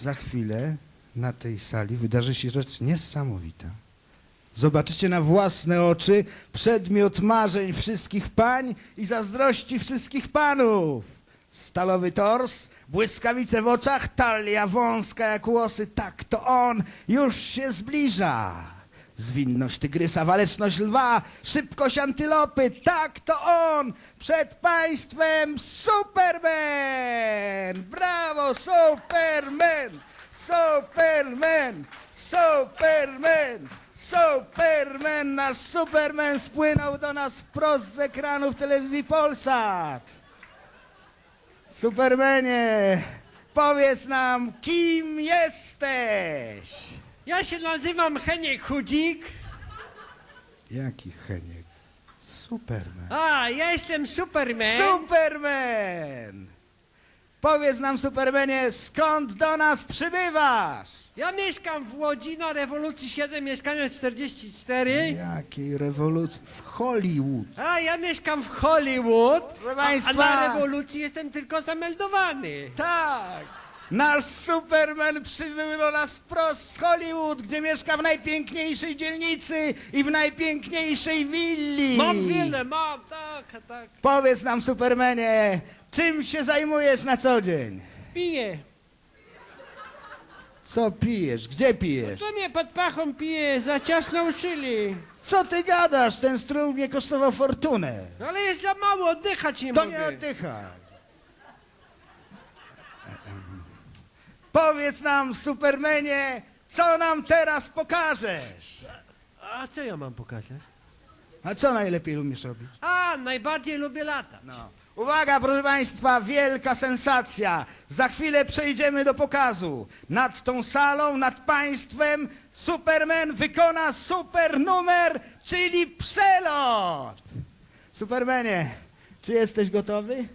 Za chwilę na tej sali wydarzy się rzecz niesamowita. Zobaczycie na własne oczy przedmiot marzeń wszystkich pań i zazdrości wszystkich panów. Stalowy tors, błyskawice w oczach, talia wąska jak łosy. Tak, to on już się zbliża. Zwinność tygrysa, waleczność lwa, szybkość antylopy. Tak, to on przed państwem Superman! Brawo, Superman! Superman! Superman! Superman! Nasz Superman spłynął do nas wprost z ekranów telewizji Polsat. Supermanie, powiedz nam, kim jesteś? Ja się nazywam Heniek Chudzik. Jaki Heniek? Superman. A, ja jestem Superman. Superman! Powiedz nam, Supermanie, skąd do nas przybywasz? ja mieszkam w Łodzi na rewolucji 7, mieszkanie 44. Jakiej rewolucji? W Hollywood. A ja mieszkam w Hollywood. Proszę A, a państwa. na rewolucji jestem tylko zameldowany. Tak! Nasz Superman przybył do nas wprost z Hollywood, gdzie mieszka w najpiękniejszej dzielnicy i w najpiękniejszej willi. Mam wiele, mam, tak, tak. Powiedz nam, Supermanie, czym się zajmujesz na co dzień? Piję. Co pijesz? Gdzie pijesz? To mnie pod pachą pije, za ciasno uszyli. Co ty gadasz? Ten strój mnie kosztował fortunę. Ale jest za mało, oddychać nie To mogę. nie oddychaj. Powiedz nam, Supermanie, co nam teraz pokażesz? A co ja mam pokazać? A co najlepiej umiesz robić? A, najbardziej lubię latać. No. Uwaga, proszę Państwa, wielka sensacja. Za chwilę przejdziemy do pokazu. Nad tą salą, nad Państwem Superman wykona super numer, czyli przelot. Supermanie, czy jesteś gotowy?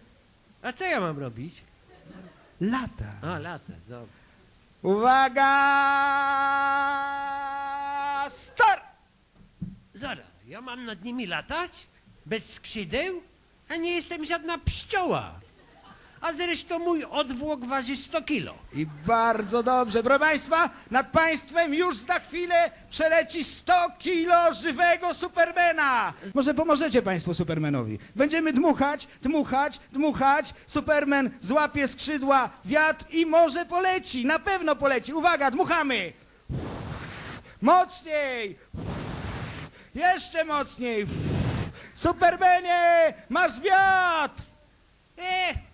A co ja mam robić? Lata. A, latać, dobra. Uwaga! Start! Zaraz, ja mam nad nimi latać? Bez skrzydeł? A nie jestem żadna pszczoła. A zresztą mój odwłok waży 100 kilo. I bardzo dobrze. Proszę Państwa, nad Państwem już za chwilę przeleci 100 kilo żywego Supermana. Może pomożecie Państwo Supermanowi. Będziemy dmuchać, dmuchać, dmuchać. Superman złapie skrzydła, wiatr i może poleci. Na pewno poleci. Uwaga, dmuchamy. Mocniej. Jeszcze mocniej. Supermanie, masz wiatr. E,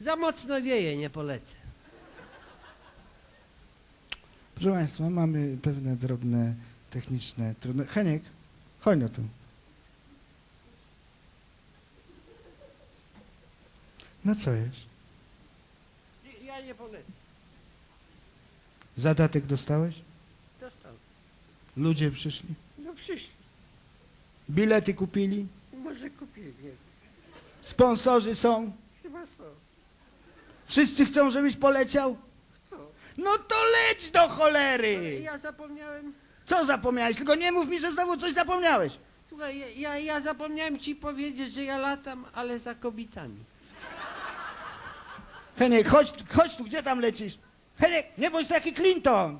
za mocno wieje, nie polecę. Proszę Państwa, mamy pewne drobne techniczne trudności. Heniek, chodź no tu. No co jest? Ja nie polecę. Zadatek dostałeś? Dostał. Ludzie przyszli? No przyszli. Bilety kupili? Może kupili, nie wiem. Sponsorzy są? Chyba są. Wszyscy chcą, żebyś poleciał? Chcą. No to leć do cholery! Ja zapomniałem... Co zapomniałeś? Tylko nie mów mi, że znowu coś zapomniałeś. Słuchaj, ja, ja, ja zapomniałem ci powiedzieć, że ja latam, ale za kobietami. Heniek, chodź, chodź tu, gdzie tam lecisz? Heniek, nie bądź taki Clinton!